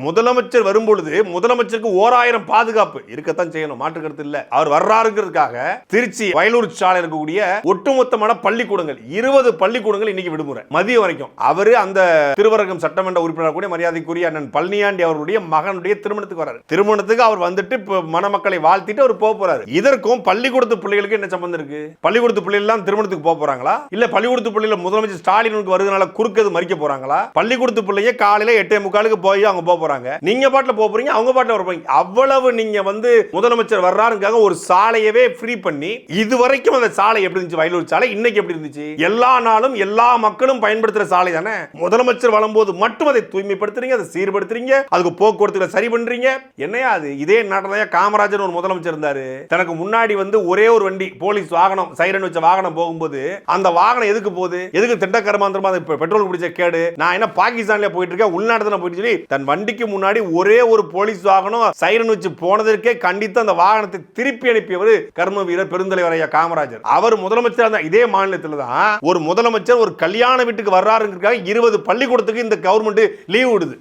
முதலமைச்சர் வரும்பொழுது முதலமைச்சருக்கு ஓராயிரம் பாதுகாப்பு இருக்கத்தான் செய்யணும். மாற்று கருத்து இல்ல. அவர் வர்றாருங்கிறதுக்காக திருச்சி வயலூர் சாலை இருக்கக்கூடிய ஒட்டுமொத்தமான பள்ளிக்கூடங்கள் இருபது பள்ளிக்கூடங்கள் இன்னைக்கு விடுமுறை. மதியம் வரைக்கும். அவரு அந்த திருவரங்கம் சட்டமன்ற உறுப்பினர் கூட மரியாதைக்குரிய அண்ணன் பழனியாண்டி அவருடைய மகனுடைய திருமணத்துக்கு வராரு திருமணத்துக்கு அவர் வந்துட்டு மணமக்களை வாழ்த்திட்டு அவர் போக போறாரு. இதற்கும் பள்ளிக்கூடத்து பிள்ளைகளுக்கு என்ன சம்பந்தம் இருக்கு? பள்ளிக்கூடத்து பிள்ளைகள் எல்லாம் திருமணத்துக்கு போக போறாங்களா? இல்ல பள்ளிக்கூடத்து பிள்ளைகள் முதலமைச்சர் ஸ்டாலினுக்கு வருதுனால குறுக்கது மறிக்க போறாங்களா? பள்ளிக்கூடத்து பிள்ளைய காலையில எட்டே முக்காலுக்கு போய் அவங்க போக போறாங்க. நீங்க பாட்டுல போக போறீங்க அவங்க பாட்டுல வர போறீங்க. அவ்வளவு நீங்க வந்து முதலமைச்சர் வர்றாருக்காக ஒரு சாலையவே ஃப்ரீ பண்ணி இது வரைக்கும் அந்த சாலை எப்படி இருந்துச்சு? வயலூர் சாலை இன்னைக்கு எப்படி இருந்துச்சு? எல்லா நாளும் எல்லா மக்களும் பயன்படுத்துற சாலை தானே? முதலமைச்சர் வரும்போது மட்டும் அதை தூய்மைப்படுத்துறீங்க அதை சீர்படுத்துறீங்க அதுக்கு போக்குவரத்துல சரி பண்றீங்க. என்னையா அது? இதே நாட்டில் காமராஜர் ஒரு முதலமைச்சர் இருந்தாரு. தனக்கு முன்னாடி வந்து ஒரே ஒரு வண்டி போலீஸ் வாகனம் சைரன் வச்ச வாகனம் போகும்போது அந்த வாகனம் எதுக்கு போகுது? எதுக்கு திட்ட அது பெட்ரோல் பிடிச்ச கேடு? நான் என்ன பாகிஸ்தான்ல போயிட்டு இருக்கேன் உள்நாட்டுல போயிட்டு சொல்லி தன் வண்டி வண்டிக்கு முன்னாடி ஒரே ஒரு போலீஸ் வாகனம் சைரன் வச்சு போனதற்கே கண்டித்து அந்த வாகனத்தை திருப்பி அனுப்பியவர் கர்ம வீரர் பெருந்தலைவர் ஐயா காமராஜர். அவர் முதலமைச்சர் இருந்த இதே மாநிலத்தில் தான் ஒரு முதலமைச்சர் ஒரு கல்யாண வீட்டுக்கு வர்றாருங்கிறதுக்காக இருபது பள்ளிக்கூடத்துக்கு இந்த கவர்மெண்ட் லீவ் விடுது.